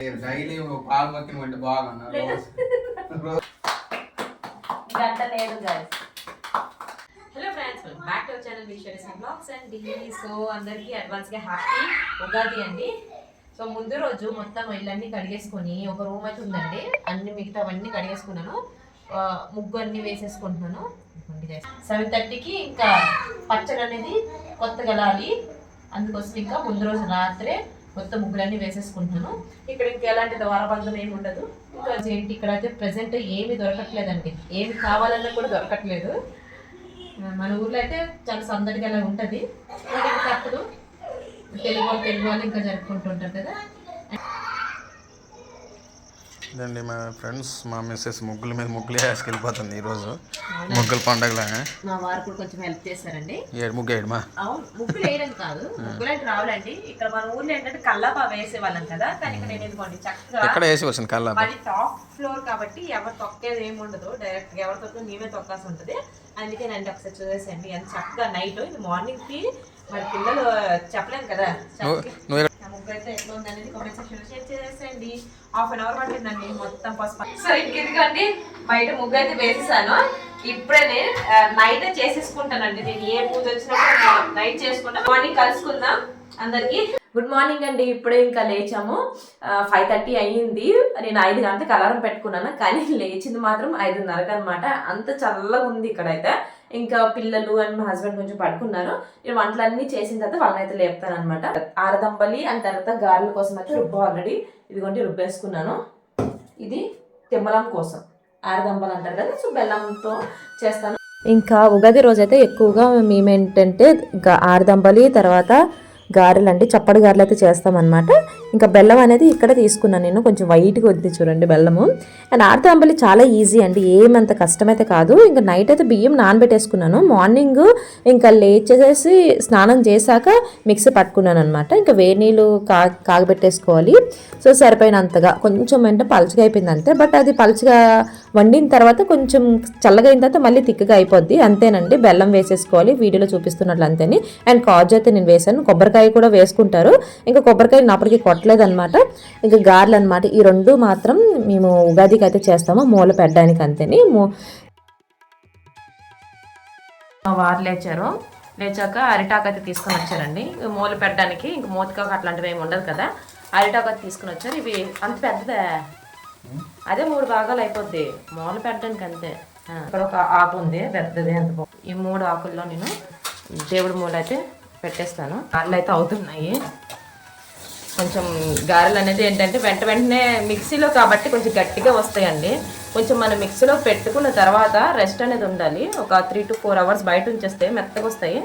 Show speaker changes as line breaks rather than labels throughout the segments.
Daily పాలు మొక్కిన వంటి బాగున్నా
గంట లేదు guys. Hello friends back to channel విషయస్ and blogs and so అందరికీ అడ్వాన్స్గా హ్యాపీ ఉగాది అండి. సో ముందు రోజు మొత్తం ఇళ్ళన్నీ కడిగేసుకొని ఒక రూమ్ అయితే ఉందండి. అన్ని మిగతావన్నీ కడిగేసుకున్నాను. ఆ, ముగ్గు అన్ని వేసేసుకుంటున్నాను సెవెన్ థర్టీకి ఇంకా పచ్చడి అనేది కొత్త గలాలి అందుకోసం ఇంకా ముందు రోజు రాత్రే మొత్తం ముగ్గులన్నీ వేసేసుకుంటున్నాను. ఇక్కడ ఇంకా ఎలాంటి ద్వారబంధం ఏమి ఉండదు. ఇంకా ఏంటి ఇక్కడ అయితే ప్రజెంట్ ఏమి దొరకట్లేదండి. ఏమి కావాలన్నా కూడా దొరకట్లేదు. మన ఊర్లో అయితే చాలా సందడిగా అలా ఉంటుంది. బట్ తెలుగు వాళ్ళు తెలుగు వాళ్ళు ఇంకా జరుపుకుంటుంటారు కదా.
ఇదండి మా ఫ్రెండ్స్ మా మిస్సెస్ ముగ్గుల మీద ముగ్గులు వేసుకెళ్ళిపోతుంది ఈరోజు. ముగ్గుల పండగలాగా
మా వారు కూడా కొంచెం హెల్ప్ చేశారండి.
ఏడు ముగ్గు ఏడుమా
అవును ముగ్గులు వేయడం కాదు ముగ్గులు అంటే రావాలండి. ఇక్కడ మన ఊర్లో ఏంటంటే కల్లాపా వేసేవాళ్ళం కదా కానీ ఇక్కడ ఇదిగోండి చక్కగా
ఎక్కడ వేసి వచ్చింది కల్లా
మాది టాప్ ఫ్లోర్ కాబట్టి ఎవరు తొక్కేది ఏమి ఉండదు. డైరెక్ట్గా ఎవరు తొక్కితే మేమే తొక్కాల్సి ఉంటుంది. అందుకే నేను ఒకసారి చూసేసండి. ఎంత చక్కగా నైట్ ఇది మార్నింగ్కి మరి పిల్లలు చెప్పలేను కదా. ముగ్గు అయితే ఎట్లా ఉందనేది కామెంట్ సెక్షన్ షేర్ చేసేయండి హాఫ్ అన్ అవర్ పట్టిందండి మొత్తం పసుపు. సో ఇంకెందుకండి బయట ముగ్గు అయితే వేసేసాను. ఇప్పుడే నేను నైట్ చేసేసుకుంటానండి. నేను ఏ పూజ వచ్చినా నైట్ చేసుకుంటా. మార్నింగ్ కలుసుకుందాం అందరికి. గుడ్ మార్నింగ్ అండి. ఇప్పుడే ఇంకా లేచాము. ఫైవ్ థర్టీ అయ్యింది. నేను ఐదు గంటలకు అలారం పెట్టుకున్నాను. కానీ లేచింది మాత్రం ఐదున్నరకు అనమాట అంత చల్లగా ఉంది ఇక్కడైతే. ఇంకా పిల్లలు అండ్ మా హస్బెండ్ కొంచెం పడుకున్నారు. నేను వంటలన్నీ చేసిన తర్వాత వాళ్ళని అయితే లేపుతాను అనమాట ఆరదంపలి అండ్ తర్వాత గారెల కోసం అయితే రుబ్బు ఆల్రెడీ ఇదిగోండి రుబ్బేసుకున్నాను. ఇది తిమ్మలం కోసం. ఆరదంపలు అంటారు కదా సో బెల్లంతో చేస్తాను.
ఇంకా ఉగాది రోజైతే ఎక్కువగా మేము ఏంటంటే ఆరుదంబలి తర్వాత గారెలు అండి చప్పటి గారెలు అయితే చేస్తామన్నమాట. ఇంకా బెల్లం అనేది ఇక్కడ తీసుకున్నాను నేను కొంచెం వైట్గా వద్ది చూడండి బెల్లము. అండ్ ఆరుదంబలి చాలా ఈజీ అండి ఏమంత కష్టమైతే కాదు. ఇంకా నైట్ అయితే బియ్యం నానబెట్టేసుకున్నాను. మార్నింగ్ ఇంకా లేచేసేసి స్నానం చేశాక మిక్సీ పట్టుకున్నాను అనమాట ఇంకా వేడి నీళ్ళు కా కాగబెట్టేసుకోవాలి. సో సరిపోయినంతగా కొంచెం అంటే పలుచగా అయిపోయింది అంతే బట్ అది పలుచగా వండిన తర్వాత కొంచెం చల్లగా అయిన తర్వాత మళ్ళీ తిక్కగా అయిపోద్ది. అంతేనండి బెల్లం వేసేసుకోవాలి. వీడియోలో చూపిస్తున్నట్లు అంతేని. అండ్ కాజు అయితే నేను వేసాను కొబ్బరికాయ కూడా వేసుకుంటారు. ఇంకా కొబ్బరికాయ నాప్పటికీ కొట్టలేదు అనమాట ఇంకా గారెలు అనమాట ఈ రెండు మాత్రం మేము ఉగాదికి అయితే చేస్తాము. మూల పెట్టడానికి అంతేని. మూ
వారు లేచారు. లేచాక అరిటాకు అయితే తీసుకొని వచ్చారండి. మూల పెట్టడానికి. ఇంక మూతకాకు అట్లాంటివి ఏమి ఉండదు కదా. అరిటాకు అయితే తీసుకొని వచ్చారు. ఇవి అంత పెద్దదే. అదే మూడు భాగాలు అయిపోద్ది. మొదలు పెట్టడానికి అంతే. ఇక్కడ ఒక ఆకు ఉంది పెద్దది అంత ఈ మూడు ఆకుల్లో నేను దేవుడి మూల అయితే పెట్టేస్తాను. గారెలు అయితే అవుతున్నాయి. కొంచెం గారెలు అనేది ఏంటంటే వెంట వెంటనే మిక్సీలో కాబట్టి కొంచెం గట్టిగా వస్తాయండి. కొంచెం మనం మిక్సీలో పెట్టుకున్న తర్వాత రెస్ట్ అనేది ఉండాలి. ఒక త్రీ టు ఫోర్ అవర్స్ బయట ఉంచేస్తే మెత్తగా వస్తాయి.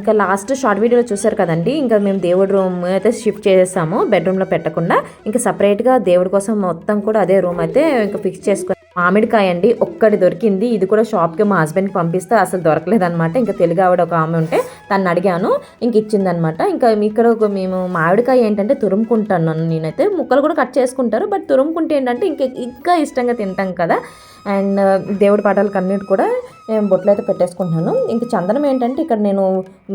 ఇంకా లాస్ట్ షార్ట్ వీడియోలో చూసారు కదండి. ఇంకా మేము దేవుడి రూమ్ అయితే షిఫ్ట్ చేసేసాము బెడ్రూమ్లో పెట్టకుండా. ఇంకా సపరేట్గా దేవుడి కోసం మొత్తం కూడా అదే రూమ్ అయితే ఇంకా ఫిక్స్ చేసుకుని మామిడికాయ అండి ఒక్కటి దొరికింది. ఇది కూడా షాప్కి మా హస్బెండ్కి పంపిస్తే అసలు దొరకలేదన్నమాట. ఇంకా తెలుగు ఆవిడ ఒక ఆమె ఉంటే తను అడిగాను. ఇంక ఇచ్చిందనమాట. ఇంకా ఇక్కడ ఒక మేము మామిడికాయ ఏంటంటే తురుముకుంటాను నేనైతే. ముక్కలు కూడా కట్ చేసుకుంటారు. బట్ తురుముకుంటే ఏంటంటే ఇంకా ఇంకా ఇష్టంగా తింటాం కదా. అండ్ దేవుడి పటాలకు అన్నిటి కూడా నేను బొట్లు అయితే పెట్టేసుకుంటున్నాను. ఇంక చందనం ఏంటంటే ఇక్కడ నేను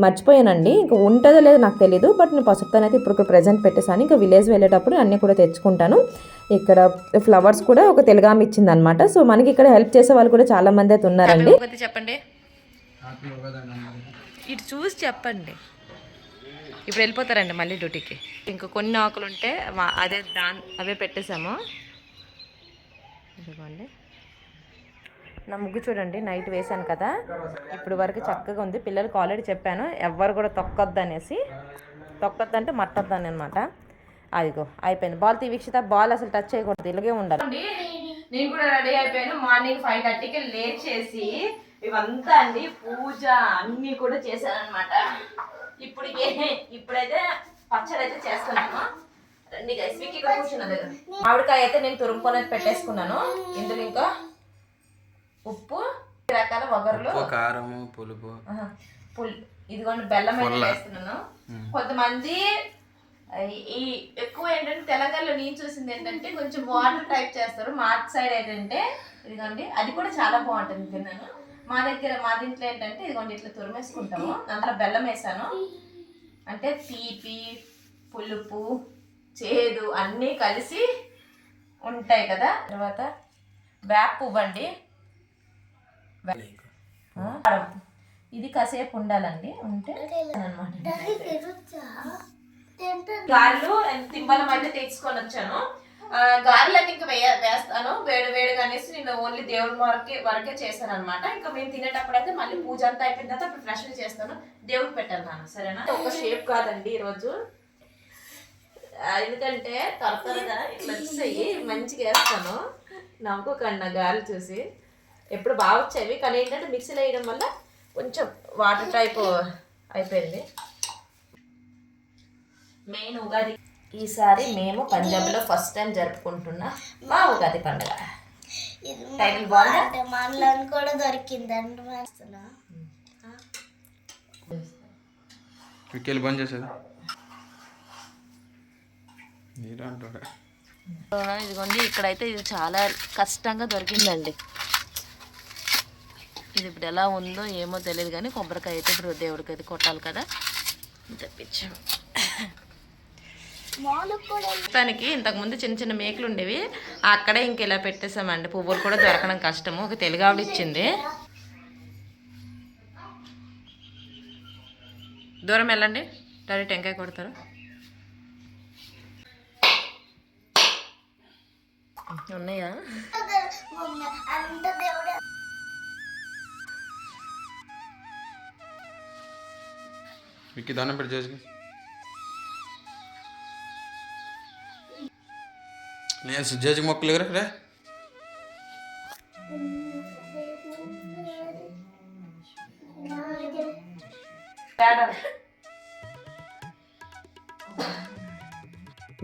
మర్చిపోయానండి. ఇంకా ఉంటుందో లేదో నాకు తెలియదు బట్ నేను పసుపుతాను అయితే ఇప్పుడు ప్రజెంట్ పెట్టేసాను ఇంకా విలేజ్ వెళ్ళేటప్పుడు అన్నీ కూడా తెచ్చుకుంటాను. ఇక్కడ ఫ్లవర్స్ కూడా ఒక తెలుగామి ఇచ్చింది అనమాట సో మనకి ఇక్కడ హెల్ప్ చేసే వాళ్ళు కూడా చాలా మంది అయితే ఉన్నారండి.
చెప్పండి. ఇటు చూసి చెప్పండి. ఇప్పుడు వెళ్ళిపోతారండి మళ్ళీ డ్యూటీకి. ఇంకా కొన్ని ఆకులు ఉంటే అదే దాని అవే పెట్టేశాము ఇదిగోండి.
నా ముగ్గు చూడండి నైట్ వేశాను కదా. ఇప్పుడు వరకు చక్కగా ఉంది. పిల్లలకు ఆల్రెడీ చెప్పాను. ఎవ్వరు కూడా తొక్కొద్దు అనేసి తొక్కొద్దంటే మట్టొద్దని అనమాట అదిగో అయిపోయింది. బాల్ తీవీక్షిత బాల్ అసలు టచ్ చేయకూడదు. ఇలాగే ఉండాలి.
నేను కూడా రెడీ అయిపోయాను. మార్నింగ్ ఫైవ్ థర్టీకి లేచేసి ఇవంతా అండి పూజ అన్ని కూడా చేశాను అనమాట ఇప్పుడు ఇప్పుడైతే పచ్చడి అయితే చేస్తున్నాను రండి గైస్ మీకు ఇక్కడ కూర్చున్నది. మామిడికాయ అయితే నేను తురుముకొని పెట్టేసుకున్నాను. ఇందులో ఇంకా ఉప్పు రకాల వగరులు.
కారము పులుపు.
పుల్ ఇదిగోండి బెల్లం అయితే వేస్తున్నాను. కొంతమంది ఈ ఎక్కువ ఏంటంటే తెలంగాణలో నేను చూసింది ఏంటంటే కొంచెం వాటర్ టైప్ చేస్తారు. మా సైడ్ ఏంటంటే ఇదిగోండి అది కూడా చాలా బాగుంటుంది తిన్నాను. మా దగ్గర మా దీంట్లో ఏంటంటే ఇదిగోండి ఇట్లా తురిమేసుకుంటాము. దాంట్లో బెల్లం వేసాను. అంటే తీపి పులుపు చేదు అన్నీ కలిసి ఉంటాయి కదా. తర్వాత వేప పువ్వు అండి. ఆ, కారం. ఇది కాసేపు ఉండాలండి. ఉంటే అనమాట గారెలు తింబలం అయితే తెచ్చుకొని వచ్చాను. ఆ, గారెలు అయితే ఇంకా వేయ వేస్తాను. వేడి వేడిగా అనేసి నేను ఓన్లీ దేవుడి వరకే వరకే చేశాను అనమాట ఇంకా మేము తినేటప్పుడు అయితే మళ్ళీ పూజ అంతా అయిపోయిన తర్వాత అప్పుడు ఫ్రెష్ చేస్తాను. దేవుడికి పెట్టాను నాన్న సరేనా? ఒక షేప్ కాదండి ఈరోజు ఎందుకంటే త్వర త్వరగా ఇట్లా మంచిగా వేస్తాను. నవ్వుకోకండి నా గాలి చూసి. ఎప్పుడు బాగా వచ్చేవి కానీ ఏంటంటే మిక్సీలో వేయడం వల్ల కొంచెం వాటర్ టైప్ అయిపోయింది. మెయిన్ ఉగాది. ఈసారి మేము పంజాబ్లో ఫస్ట్ టైం జరుపుకుంటున్న మా ఉగాది పండుగ టైటిల్ బాగుందా?
కూడా దొరికిందండి
బంద్ చేసేది.
ఇదిగోండి ఇక్కడైతే ఇది చాలా కష్టంగా దొరికిందండి. ఇది ఇప్పుడు ఎలా ఉందో ఏమో తెలియదు కానీ కొబ్బరికాయ అయితే ఇప్పుడు దేవుడికి అయితే కొట్టాలి కదా. తెప్పించాం తనకి ఇంతకుముందు చిన్న చిన్న మేకలు ఉండేవి. అక్కడే ఇంక ఇలా పెట్టేసామండి పువ్వులు కూడా దొరకడం కష్టము. ఒక తెలుగు ఆవిడ ఇచ్చింది. దూరం వెళ్ళండి. డైరెక్ట్ టెంకాయ కొడతారు. ఉన్నాయా?
విక్కి దానం పెట్టి నేను సుజాజికి మొక్కలు ఎగరా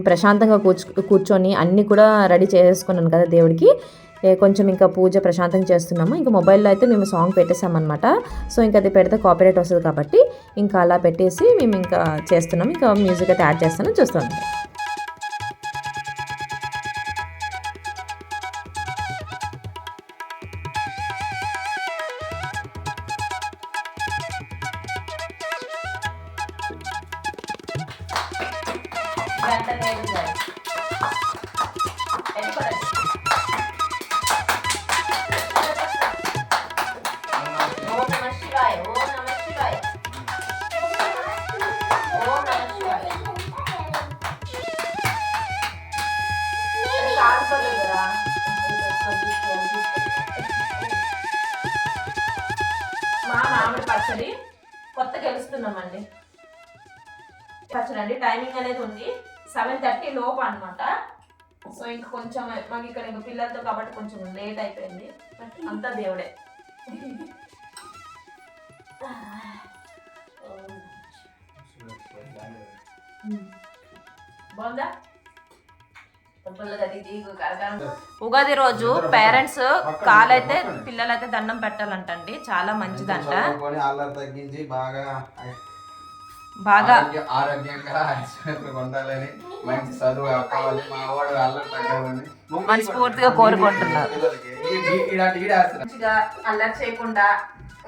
ప్రశాంతంగా కూర్చు కూర్చొని అన్నీ కూడా రెడీ చేసేసుకున్నాను కదా దేవుడికి. కొంచెం ఇంకా పూజ ప్రశాంతంగా చేస్తున్నాము. ఇంకా మొబైల్లో అయితే మేము సాంగ్ పెట్టేసామన్నమాట సో ఇంకా అది పెడితే కాపీరైట్ వస్తుంది కాబట్టి ఇంకా అలా పెట్టేసి మేము ఇంకా చేస్తున్నాం ఇంకా మ్యూజిక్ అయితే యాడ్ చేస్తాను. చూస్తాం
పచ్చడి అండి టైమింగ్ అనేది ఉంది. సెవెన్ థర్టీ లోపు అనమాట సో ఇంక కొంచెం మాకు ఇక్కడ ఇంక పిల్లలతో కాబట్టి కొంచెం లేట్ అయిపోయింది. అంతా దేవుడే. బాగుందా? ఉగాది రోజు పేరెంట్స్ కాలైతే పిల్లలైతే దండం పెట్టాలంటండి. చాలా మంచిదంట.
తగ్గించి బాగా
బాగా
ఆరోగ్య- ఆరోగ్యంగా ఉండాలని మంచి చదువు కావాలి మా వాడు అల్లరి
మనస్ఫూర్తిగా కోరుకుంటున్నారు. అల్లరి చేయకుండా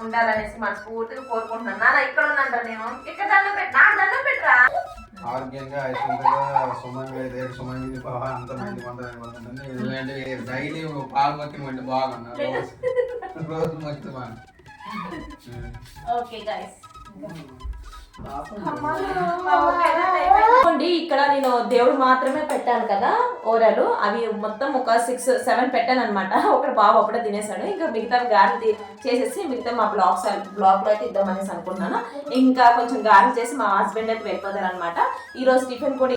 ఉండాలనేసి మనస్ఫూర్తిగా కోరుకుంటున్నాను. నాన్న ఇక్కడ ఉన్నాను నేను. ఇక్కడ దండం పెట్టు నాకు దండం పెట్టరా.
ఆరోగ్యంగా ఐశ్వర్యంగా సుమంగా బాగా అంత మంది ఎందుకంటే డైలీ పాలు మొక్కిన వంటి బాగున్నా రోజు రోజు మొక్కిన బాగా
ఓకే గైస్ ఇక్కడ నేను దేవుడు మాత్రమే పెట్టాను కదా ఓరలు. అవి మొత్తం ఒక సిక్స్ సెవెన్ పెట్టాను అనమాట ఒకటి బాబు అప్పుడే తినేసాడు ఇంకా మిగతా గారెలు చేసేసి మిగతా మా బ్లాగ్స్ బ్లాగ్ అయితే ఇద్దామనేసి అనుకుంటున్నాను. ఇంకా కొంచెం గారెలు చేసి మా హస్బెండ్ అయితే వెళ్ళిపోతారు అనమాట ఈ రోజు టిఫిన్ కూడా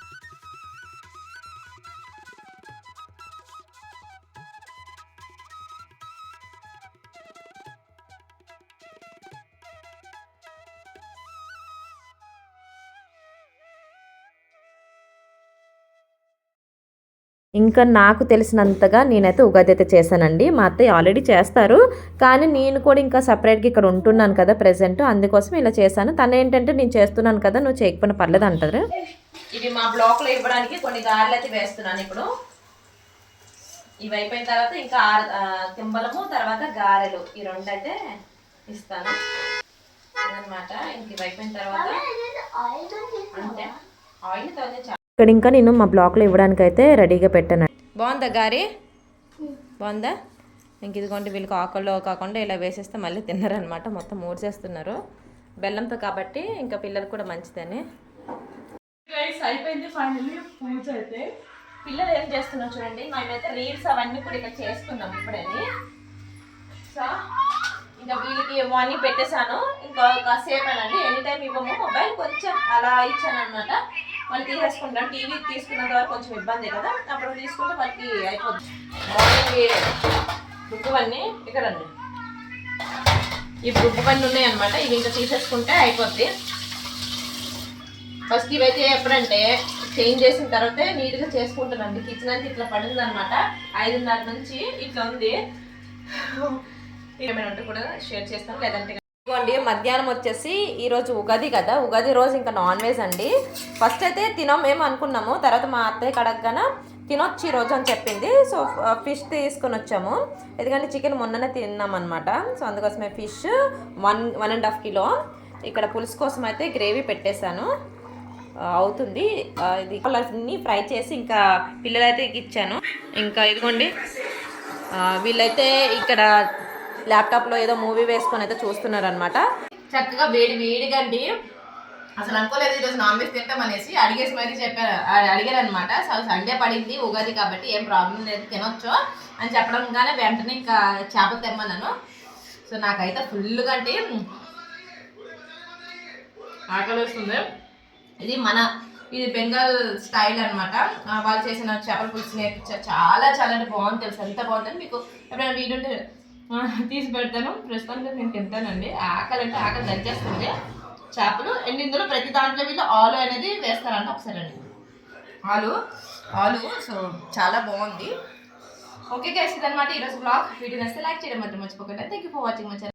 ఇంకా నాకు తెలిసినంతగా నేనైతే ఉగాది అయితే చేశానండి. మా అత్తయ్య ఆల్రెడీ చేస్తారు. కానీ నేను కూడా ఇంకా సపరేట్గా ఇక్కడ ఉంటున్నాను కదా ప్రజెంట్ అందుకోసం ఇలా చేశాను. తను ఏంటంటే నేను చేస్తున్నాను కదా నువ్వు చేయకపోయినా పర్లేదు అంటారు.
ఇవి మా బ్లాక్లో ఇవ్వడానికి కొన్ని గారెలు అయితే వేస్తున్నాను ఇప్పుడు. ఇవి అయిపోయిన తర్వాత ఇంకా కింబలము తర్వాత గారెలు. ఈ రెండు అయితే ఇస్తాను. అన్నమాట ఇంక ఇవి అయిపోయిన తర్వాత
ఆయిల్
అంటే ఆయిల్తో
ఇక్కడ ఇంకా నేను మా బ్లాక్లో ఇవ్వడానికి అయితే రెడీగా పెట్టాను. బాగుందా గారి? బాగుందా? ఇంక ఇదిగోండి వీళ్ళకి ఆకల్లో కాకుండా ఇలా వేసేస్తే మళ్ళీ తిన్నారనమాట మొత్తం మూడ్చేస్తున్నారు బెల్లంతో కాబట్టి ఇంకా పిల్లలకు కూడా మంచిదని.
గైస్ అయిపోయింది ఫైనల్లీ పూజ అయితే. పిల్లలు ఏం చేస్తున్నారు చూడండి. మేమైతే రీల్స్ అవన్నీ కూడా ఇక్కడ చేసుకున్నాం ఇప్పుడని సో ఇంకా వీళ్ళకి మార్నింగ్ పెట్టేశాను. ఇంకా కాసేపు అనండి. ఎనీ టైం ఇవ్వము. మొబైల్ కొంచెం అలా ఇచ్చాను అనమాట వాళ్ళు తీసేసుకుంటాం టీవీ తీసుకున్నంత వరకు కొంచెం ఇబ్బంది కదా? అప్పుడు తీసుకుంటే వాళ్ళకి అయిపోద్ది. మార్నింగ్ బుక్కువన్నీ ఇక్కడ రండి ఈ బుక్ పని ఉన్నాయి అనమాట ఇవి ఇంకా తీసేసుకుంటే అయిపోద్ది. ఫస్ట్ ఇవైతే ఎప్పుడంటే చేంజ్ చేసిన తర్వాత నీట్గా చేసుకుంటానండి కిచెన్ అంతా ఇట్లా పడింది అనమాట ఐదున్నర నుంచి ఇట్లా ఉంది. ఏమైనా ఉంటే కూడా షేర్ చేస్తాను. లేదంటే
ఇదిగోండి మధ్యాహ్నం వచ్చేసి ఈరోజు ఉగాది కదా ఉగాది రోజు ఇంకా నాన్ వెజ్ అండి. ఫస్ట్ అయితే తినం ఏమో అనుకున్నాము తర్వాత మా అత్తయ్య కడగన తినొచ్చు ఈ రోజు అని చెప్పింది. సో ఫిష్ తీసుకొని వచ్చాము. ఎందుకంటే చికెన్ మొన్ననే తిన్నామన్నమాట సో అందుకోసమే fish one one and half kilo ఇక్కడ పులుసు కోసం అయితే గ్రేవీ పెట్టేశాను. అవుతుంది. ఇది అన్ని ఫ్రై చేసి ఇంకా పిల్లలైతే ఇచ్చాను ఇంకా ఇదిగోండి వీళ్ళైతే ఇక్కడ ల్యాప్టాప్లో ఏదో మూవీ వేసుకొని అయితే చూస్తున్నారు అనమాట
చక్కగా వేడి వేడిగా అండి. అసలు అనుకోలేదు ఈరోజు నాన్ వెజ్ తింటాం అనేసి అడిగేసి మరీ చెప్పారు అడిగారు అనమాట సో సండే పడింది ఉగాది కాబట్టి ఏం ప్రాబ్లం లేదు తినొచ్చు అని చెప్పడంగానే వెంటనే ఇంకా చేపలు తెమ్మన్నాను. సో నాకైతే ఫుల్గా అంటే ఆకలి వస్తుంది ఇది మన ఇది బెంగాల్ స్టైల్ అనమాట వాళ్ళు చేసిన చేపల పులుసు నేర్పించారు. చాలా చాలా అంటే బాగుంది తెలుసు? ఎంత బాగుందని మీకు ఎప్పుడైనా వీడుంటే తీసి పెడతాను. ప్రస్తుతానికి నేను తింటానండి. ఆకలి అంటే ఆకలి దంచేస్తుంది చేపలు అండ్ ఇందులో ప్రతి దాంట్లో వీళ్ళు ఆలు అనేది వేస్తారంట ఒకసారి అండి. ఆలు? ఆలు సో చాలా బాగుంది. ఓకే గైస్ ఇదనమాట ఈరోజు బ్లాగ్ వీడియో నచ్చితే లైక్ చేయడం మాత్రం మర్చిపోకండి. Thank you for watching my